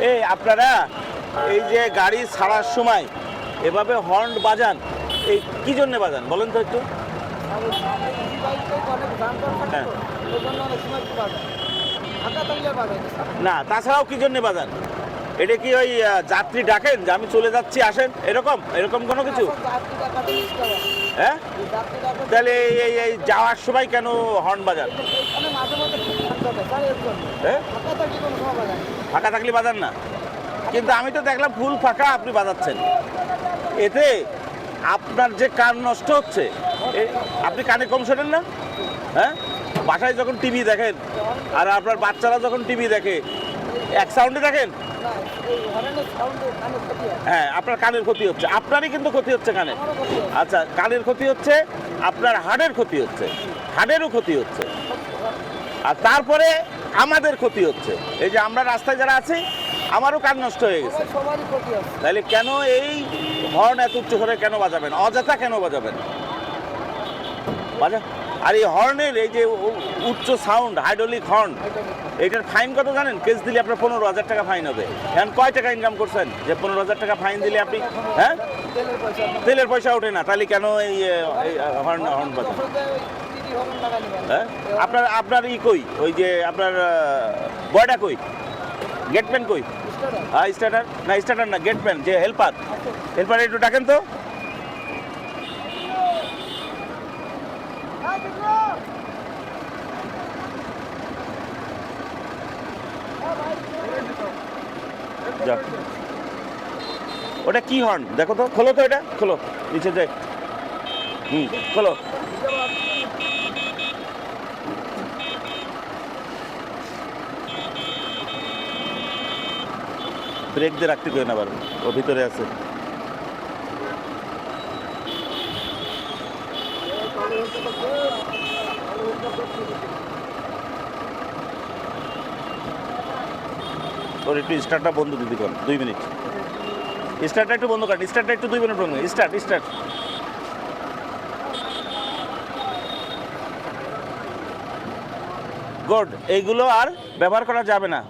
এই, আপনারা, এই যে গাড়ি ছাড়ার সময় এভাবে হর্ন বাজান, এই কি জন্য বাজান? বলেন তো একটু। হ্যাঁ। না, তাছাড়াও কি জন্য বাজান? এটা কি ওই যাত্রী ডাকেন যে আমি চলে যাচ্ছি, আসেন? এরকম? এরকম কোনো কিছু? হ্যাঁ? তাহলে এই- যাওয়ার সময় কেন হর্ন বাজান? হ্যাঁ? ফাঁকা থাকলে বাজান না। কিন্তু আমি তো দেখলাম ফুল ফাঁকা আপনি বাজাচ্ছেন। এতে আপনার যে কান নষ্ট হচ্ছে আপনি কানে কম শোনেন না? হ্যাঁ? বাসায় যখন টিভি দেখেন, আর আপনার বাচ্চারা যখন টিভি দেখে, এক সাউন্ডে দেখেন? হ্যাঁ আপনার কানের ক্ষতি হচ্ছে। আপনারই কিন্তু ক্ষতি হচ্ছে কানে। আচ্ছা কানের ক্ষতি হচ্ছে, আপনার হাড়ের ক্ষতি হচ্ছে। হাড়েরও ক্ষতি হচ্ছে। আর তারপরে আমাদের ক্ষতি হচ্ছে। এই যে আমরা রাস্তায় যারা আছি আমারও কান নষ্ট হয়ে গেছে। তাহলে কেন এই হর্ন এত উচ্চ করে কেন বাজাবেন অযথা কেন বাজাবেন বাজা আর এই হর্নের এই যে উচ্চ সাউন্ড হাইড্রোলিক হর্ন এটার ফাইন কত জানেন? কেস দিলে আপনার পনেরো হাজার টাকা ফাইন হবে। এখন কয় টাকা ইনকাম করছেন? যে পনেরো হাজার টাকা ফাইন দিলে আপনি হ্যাঁ? তেলের পয়সা। ওঠে না। তাহলে কেন এই এই হর্ন হর্ন বাজান হ্যাঁ? আপনার আপনার ই কই? ওই যে আপনার বয়টা কই? গেটম্যান কই? হ্যাঁ স্টার্টার না স্টার্টার না গেটম্যান যে হেল্পার হেল্পার একটু ডাকেন তো। ওটা কি হর্ন দেখো তো, খোলো তো এটা, খোলো। নিচে যাই। হুম, খোলো। ব্রেক দিয়ে রাখতে কেউ না পারবে ও ভিতরে আছে। ওর একটু স্টার্টটা বন্ধ দিদি কর দুই মিনিট। স্টার্টটা একটু বন্ধ কর স্টার্টটা একটু দুই মিনিট বন্ধ স্টার্ট স্টার্ট গুড, এইগুলো আর ব্যবহার করা যাবে না।